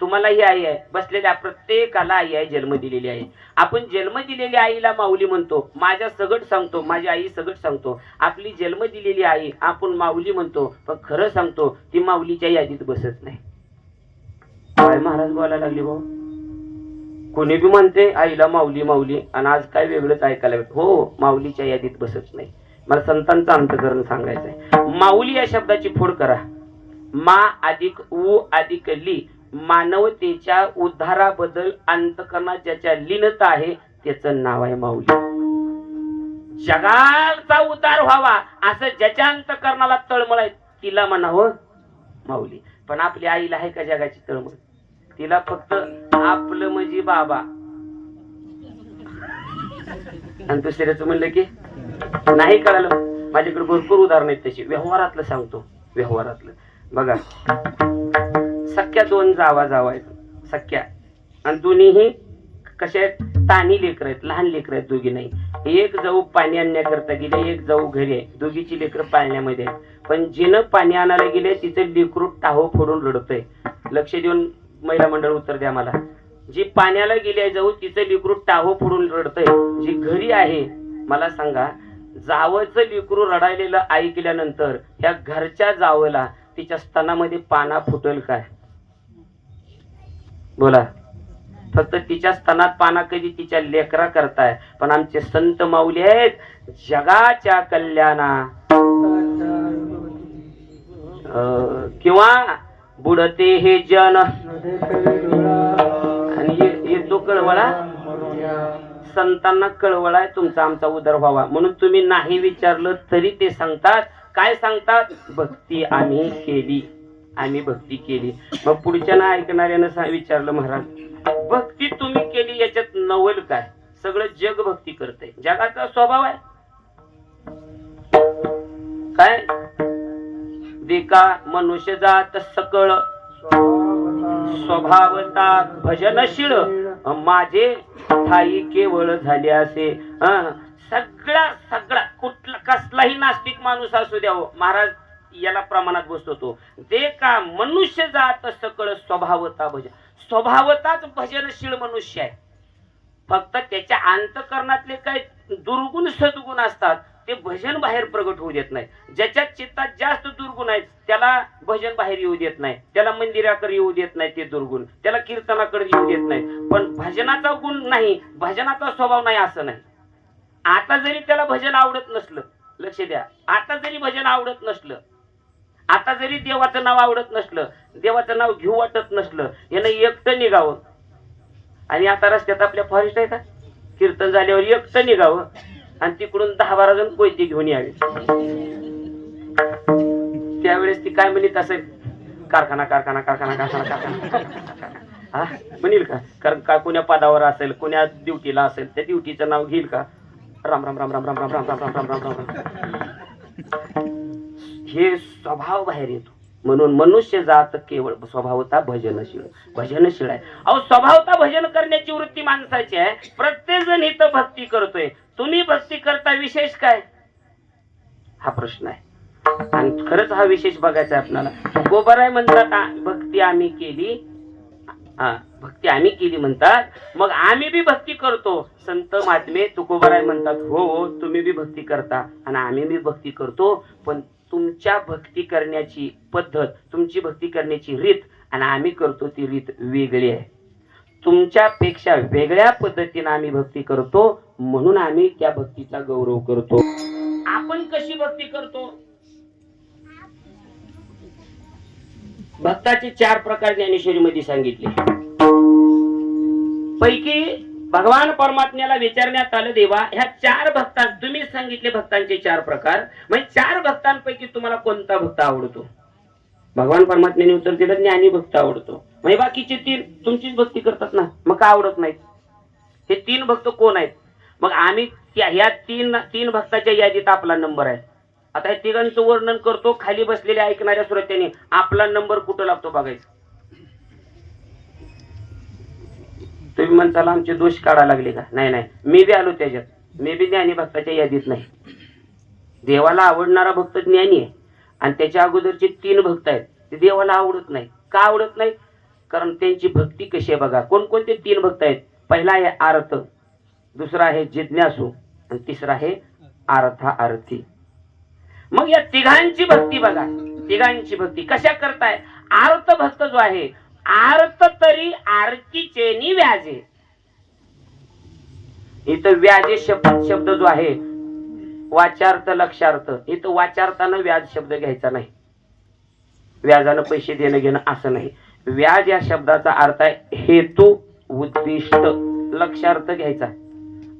तुम्हाला ही आई आहे. बसलेल्या प्रत्येकाला आई आहे जन्म दिलेली आहे. आपण जन्म दिलेली आईला माऊली म्हणतो. माझ्या सगट सांगतो माझी आई सगट सांगतो. आपली जन्म दिलेली आई आपण माऊली म्हणतो पण खरं सांगतो ती माऊलीच्या यादीत बसत नाही. काय महाराज बोलायला लागली भाऊ? कोणी बी म्हणते आईला माऊली माऊली आणि आज काय वेगळंच ऐकायला भेट हो माऊलीच्या यादीत बसत नाही. मला संतांचं अंतकरण सांगायचंय. माऊली या शब्दाची फोड करा. मा अधिक उ अधिक ली. मानवतेच्या उद्धाराबद्दल अंतकरणात ज्याच्या लीनता आहे त्याचं नाव आहे माऊली. जगाचा उद्धार व्हावा असं ज्याच्या अंतकरणाला तळमळ आहे तिला म्हणावं माऊली. पण आपल्या आईला आहे का जगाची तळमळ? तिला फक्त आपलं म्हणजे बाबा. आणि दुसऱ्याचं म्हणलं की नाही कळालं. माझ्याकडे भरपूर उदाहरण आहेत तशी. व्यवहारातलं सांगतो. व्यवहारातलं. बघा. सख्या दोन जावा जावा आहेत. सख्या. आणि दोन्हीही कशा आहेत? तानी लेकर आहेत लहान लेकर आहेत दोघी नाही. एक जाऊ पाणी आणण्याकरता गेले एक जाऊ घरी आहे. दोघीची लेकर पाळण्यामध्ये आहेत. पण जिनं पाणी आणायला गेले तिचं लेकरू टाहो फोडून रडतंय. लक्ष देऊन महिला मंडळ उत्तर द्या मला. जी पाण्याला गेली आहे जाऊ तिचं लेकरू टाहो फोडून रडतंय. जी घरी आहे मला सांगा जावचं लेकरू रडायलेलं ऐकल्यानंतर या घरच्या जावला तिच्या स्तनामध्ये पाना फुटेल काय? बोला. फक्त तिच्या स्तनात पाना कधी तिच्या लेकरा करताय पण आमचे संत माऊली आहेत जगाच्या कल्याणा. किंवा बुडते हे जन. आणि येतो कळवळा संतांना कळवळा आहे तुमचा आमचा उदर व्हावा. म्हणून तुम्ही नाही विचारलं तरी ते सांगतात. काय सांगतात? भक्ती आम्ही केली. आम्ही भक्ती केली. मग पुढच्या ना ऐकणाऱ्यानं विचारलं महाराज भक्ती तुम्ही केली याच्यात नवल काय? सगळं जग भक्ती करते जगाचा स्वभाव आहे. काय? देका मनुष्य जात सकळ. स्वभावता भजनशील माझे ठाई केवळ झाले असे. सगळा सगळा कुठला कसलाही नास्तिक माणूस असू द्यावं हो. महाराज याला प्रमाणात बसतो तो. ते का मनुष्य जात सकळ स्वभावता भजन. स्वभावताच भजनशील मनुष्य आहे. फक्त त्याच्या अंतकरणातले काही दुर्गुण सद्गुण असतात ते भजन बाहेर प्रगट होऊ देत नाही ज्याच्या चित्तात जास्त दुर्गुण आहेत त्याला भजन बाहेर येऊ देत नाही त्याला मंदिराकडे येऊ देत नाही ते दुर्गुण. त्याला कीर्तनाकडे येऊ देत नाही पण भजनाचा गुण नाही भजनाचा स्वभाव नाही असं नाही. आता जरी त्याला भजन आवडत नसलं लक्ष द्या. आता जरी भजन आवडत नसलं आता जरी देवाचं नाव आवडत नसलं देवाचं नाव घेऊ वाटत नसलं यानं एकटं निघावं आणि आता रस्त्यात आपल्या फॉरेस्ट आहे का कीर्तन झाल्यावर एकटं निघावं आणि तिकडून दहा बारा जण कोयती घेऊन यावे त्यावेळेस ती काय म्हणत तसं कारखाना कारखाना कारखाना कारखाना कारखाना हा म्हणेल का कारण का कोण्या पदावर असेल कोण्या ड्युटीला असेल त्या ड्युटीचं नाव घेईल का राम राम राम राम राम राम राम राम राम राम राम राम हे स्वभाव बाहेर येतो. म्हणून मनुष्य जात केवळ स्वभावता भजनशील भजनशील आहे. अहो स्वभावता भजन करण्याची वृत्ती माणसाची आहे. प्रत्येक जण इथं भक्ती करतोय. तुम्ही भक्ती करता विशेष काय? हा प्रश्न आहे. आणि खरंच हा विशेष बघायचा आहे आपल्याला. गोबराय म्हणतात भक्ती आम्ही केली. हा भक्ती आम्ही केली म्हणतात. मग आम्ही बी भक्ती करतो. संत महात्मे तुकोबराय म्हणतात हो हो तुम्ही बी भक्ती करता. आणि आम्ही बी भक्ती करतो. पण तुमच्या भक्ती करण्याची पद्धत तुमची भक्ती करण्याची रीत आणि आम्ही करतो ती रीत वेगळी आहे. तुमच्यापेक्षा वेगळ्या पद्धतीने आम्ही भक्ती करतो म्हणून आम्ही त्या भक्तीचा गौरव करतो. आपण कशी भक्ती करतो? भक्ताचे चार प्रकार ज्ञानेश्वरीमध्ये सांगितले. पैकी भगवान परमात्म्याला विचारण्यात आलं देवा ह्या चार भक्तां तुम्ही सांगितले भक्तांचे चार प्रकार. म्हणजे चार भक्तांपैकी तुम्हाला कोणता भक्त आवडतो? भगवान परमात्म्याने उत्तर दिलं ज्ञानी भक्त आवडतो. म्हणजे बाकीचे तीन तुमचीच भक्ती करतात ना. मग का आवडत नाहीत? हे तीन भक्त कोण आहेत? मग आम्ही या ह्या तीन तीन भक्ताच्या यादीत आपला नंबर आहे. आता हे तिघांचं वर्णन करतो खाली बसलेल्या ऐकणाऱ्या श्रोत्याने आपला नंबर कुठं लागतो बघायचं? तुम्ही आमचे दोष काढा लागले का? नाही नाही. मी बी आलो त्याच्यात. मी बी ज्ञानी भक्ताच्या यादीत नाही. देवाला आवडणारा भक्त ज्ञानी आहे. आणि त्याच्या अगोदरचे तीन भक्त आहेत. ते देवाला आवडत नाही. का आवडत नाही? कारण त्यांची भक्ती कशी आहे बघा. कोणकोणते तीन भक्त आहेत? पहिला आहे आरत. दुसरा आहे जिज्ञासू. आणि तिसरा आहे आरथा आरती. मग या तिघांची भक्ती बघा. तिघांची भक्ती. कशा करताय? आरत भक्त जो आहे आरत तरी आरतीचे नि व्याजे. इथं व्याजे शब्द शब्द जो आहे वाचार्थ लक्षार्थ इथं वाचार्थानं व्याज शब्द घ्यायचा नाही. व्याजानं पैसे देणं घेणं असं नाही. व्याज या शब्दाचा अर्थ आहे हेतू उद्दिष्ट लक्षार्थ घ्यायचा.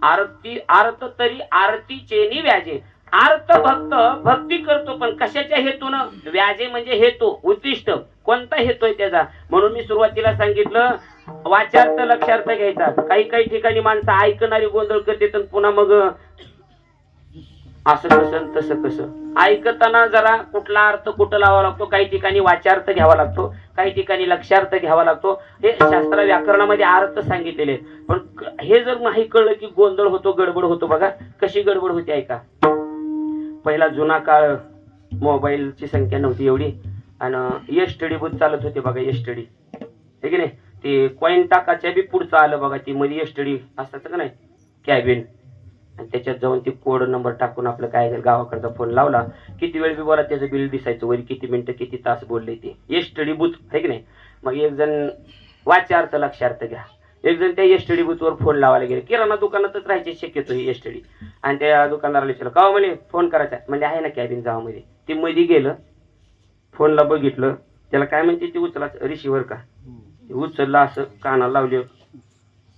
आरती अर्थ तरी आरतीचे चेनी व्याजे. अर्थ भक्त भक्ती करतो पण कशाच्या हेतून? व्याजे म्हणजे हेतू उद्दिष्ट. कोणता हेतू आहे त्याचा? म्हणून मी सुरुवातीला सांगितलं वाचार्थ लक्षार्थ घ्यायचा. काही काही ठिकाणी माणसं ऐकणारी गोंधळ करते तर पुन्हा मग असं कसं तसं कसं. ऐकताना जरा कुठला अर्थ कुठं लावा लागतो? काही ठिकाणी वाचार्थ घ्यावा लागतो. काही ठिकाणी लक्षार्थ घ्यावा लागतो. हे शास्त्र व्याकरणामध्ये अर्थ सांगितलेले पण हे जर नाही कळलं की गोंधळ होतो गडबड होतो बघा. कशी गडबड होती ऐका. पहिला जुना काळ मोबाईलची संख्या नव्हती एवढी. आणि एस स्टडी बूथ चालत होते बघा एस स्टडी. ठीक आहे नाही? ते कॉईन टाकाच्या बी पुढचं आलं बघा ती मध्ये एस टी असतात का नाही? कॅबिन आणि त्याच्यात जाऊन ती कोड नंबर टाकून आपलं काय गावाकडचा फोन लावला. किती वेळ बी बोला त्याचं बिल दिसायचं वर किती मिनिटं किती तास बोलले ते. एस बूथ आहे की नाही? मग एक जण वाच्यार्थ लक्षार्थ घ्या. एक जण त्या एस्टडी बूथवर फोन लावायला गेले. किराणा दुकानातच राहायची शक्यतो ही आणि त्या दुकानदाराला विचारलं का म्हणे फोन करायचा आहे?" म्हणजे आहे ना कॅबिन जावा मध्ये ते मध्ये गेलं फोनला बघितलं. त्याला काय म्हणते ते उचला रिसिव्हर का? उचललं असं कानाला लावलं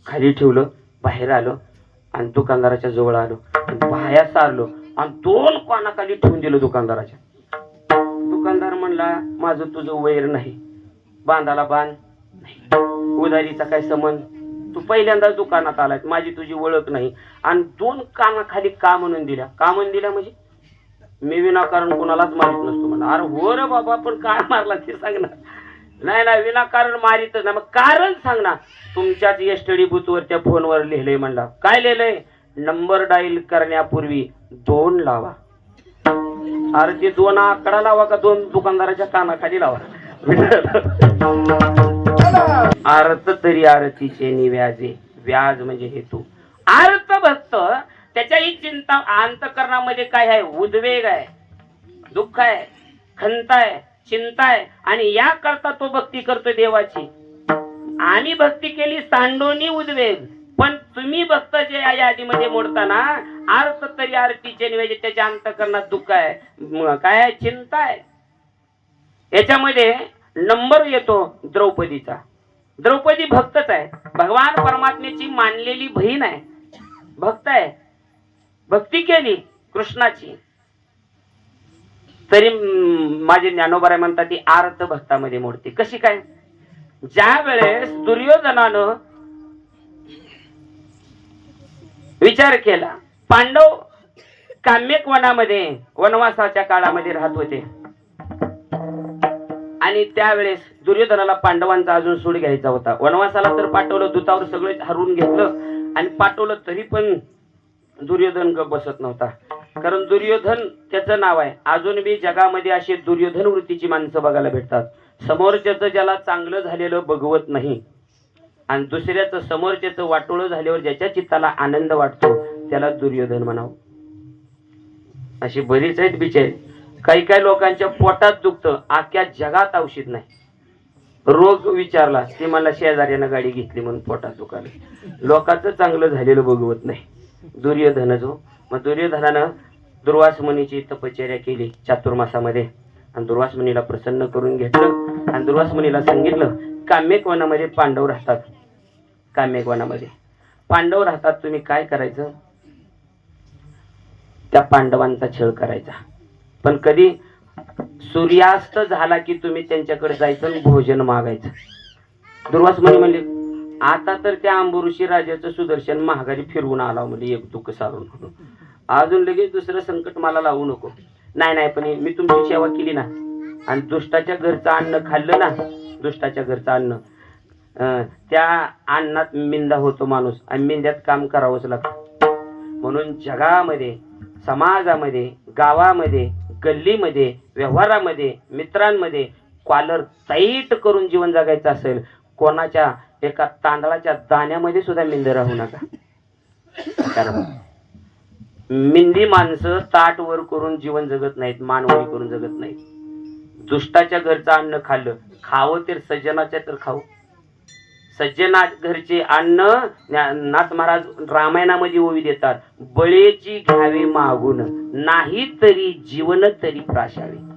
खाली ठेवलं बाहेर आलो आणि दुकानदाराच्या जवळ आलो. बाहेर सारलो आणि दोन कानाखाली ठेवून दिलं दुकानदाराच्या. दुकानदार म्हणला माझं तुझं वैर नाही बांधाला बांध नाही. उधारीचा काय संबंध? तू पहिल्यांदाच दुकानात आलाय माझी तुझी ओळख नाही. आणि दोन कानाखाली का म्हणून दिल्या? का म्हणून दिल्या म्हणजे? मी विनाकारण कोणालाच माहीत नसतो म्हणा अरे हो रे बाबा पण काय मारला ते सांगणार नाही नाही विनाकारण मारित. ना मग कारण सांग ना. तुमच्याच एस टी बूथवर त्या फोनवर लिहिलंय म्हणला. काय लिहिलंय? नंबर डाईल करण्यापूर्वी दोन लावा. अरे ते दोन आकडा लावा का दोन दुकानदाराच्या कानाखाली लावा. अर्थ तरी आरतीचे निव्याजे व्याज. म्हणजे हेतू. अर्थ भक्त त्याच्याही चिंता अंतकरणामध्ये काय आहे? उद्वेग आहे. दुःख आहे. खंत आहे. चिंता आहे. आणि या करता तो भक्ती करतो देवाची. आम्ही भक्ती केली सांडोनी उद्वेग पण तुम्ही भक्त जे या यादीमध्ये मोडताना अर्थ तरी आरतीचे निवेदन त्याच्या अंतकरणात दुःख आहे. काय आहे? चिंता आहे. याच्यामध्ये नंबर येतो द्रौपदीचा. द्रौपदी भक्तच आहे. भगवान परमात्मेची मानलेली बहीण आहे. भक्त आहे. भक्ती केली कृष्णाची. तरी माझे ज्ञानोबाराय म्हणतात ती आर्त भक्तामध्ये मोडते. कशी काय? ज्या वेळेस दुर्योधनानं विचार केला पांडव काम्यक वनामध्ये वनवासाच्या काळामध्ये राहत होते. आणि त्यावेळेस दुर्योधनाला पांडवांचा अजून सूड घ्यायचा होता. वनवासाला तर पाठवलं दुतावर सगळं हरवून घेतलं आणि पाठवलं तरी पण दुर्योधन बसत नव्हता. कारण दुर्योधन त्याचं नाव आहे. अजून बी जगामध्ये असे दुर्योधन वृत्तीची माणसं बघायला भेटतात. समोरच्याचं ज्याला चांगलं झालेलं बघवत नाही. आणि दुसऱ्याचं समोरच्याचं वाटोळं झाल्यावर ज्याच्या चित्ताला आनंद वाटतो त्याला दुर्योधन म्हणावं. अशी बरीच आहेत बिचारी. काही काही लोकांच्या पोटात दुखतं आख्या जगात औषध नाही. रोग विचारला ते मला शेजाऱ्यानं गाडी घेतली म्हणून पोटात दुखायला. लोकांचं चांगलं झालेलं बघवत नाही. दुर्योधन जो हो. मग दुर्योधनानं दुर्वास मुनीची तपश्चर्या केली चातुर्मासामध्ये आणि दुर्वास मुनीला प्रसन्न करून घेतलं आणि दुर्वास मुनीला सांगितलं काम्यक वनामध्ये पांडव राहतात. काम्यक वनामध्ये पांडव राहतात तुम्ही काय करायचं? त्या पांडवांचा छळ करायचा. पण कधी सूर्यास्त झाला की तुम्ही त्यांच्याकडे जायचं भोजन मागायचं. दुर्वास मुनी म्हणले आता तर त्या अंबुऋषी राजाचं सुदर्शन महागारी फिरवून आला म्हणजे एक दुःख सारून. अजून लगेच दुसरं संकट मला लावू नको. नाही नाही पण मी तुमची सेवा केली ना. आणि दुष्टाच्या घरचं अन्न खाल्लं ना दुष्टाच्या घरचं अन्न त्या अन्नात मिंदा होतो माणूस आणि मिंद्यात काम करावंच लागतं. म्हणून जगामध्ये समाजामध्ये गावामध्ये गल्लीमध्ये व्यवहारामध्ये मित्रांमध्ये कॉलर टाईट करून जीवन जगायचं असेल कोणाच्या एका तांदळाच्या दाण्यामध्ये सुद्धा मिंद राहू नका. कारण मिंदी माणसं ताट वर करून जीवन जगत नाहीत मानवरी करून जगत नाहीत. दुष्टाच्या घरचं अन्न खाल्लं खावं तर सज्जनाच्या तर खाऊ सज्जना घरचे अन्न नाथ महाराज रामायणामध्ये ओवी देतात बळेची घ्यावी मागून नाही तरी जीवन तरी प्राशावे.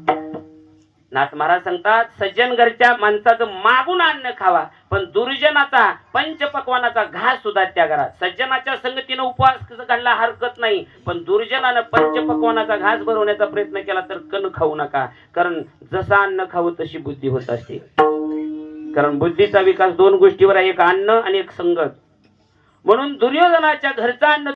नाथ महाराज सांगतात सज्जन घरच्या माणसाचं मागून अन्न खावा पण दुर्जनाचा पंचपक्वानाचा घास सुद्धा त्या घरात. सज्जनाच्या संगतीनं उपवास घालला हरकत नाही पण दुर्जनानं पंचपक्वानाचा घास भरवण्याचा प्रयत्न केला तर कण खाऊ नका कारण जसं अन्न खावं तशी बुद्धी होत असते. कारण बुद्धीचा विकास दोन गोष्टीवर आहे एक अन्न आणि एक संगत. म्हणून दुर्योधनाच्या घरचं अन्न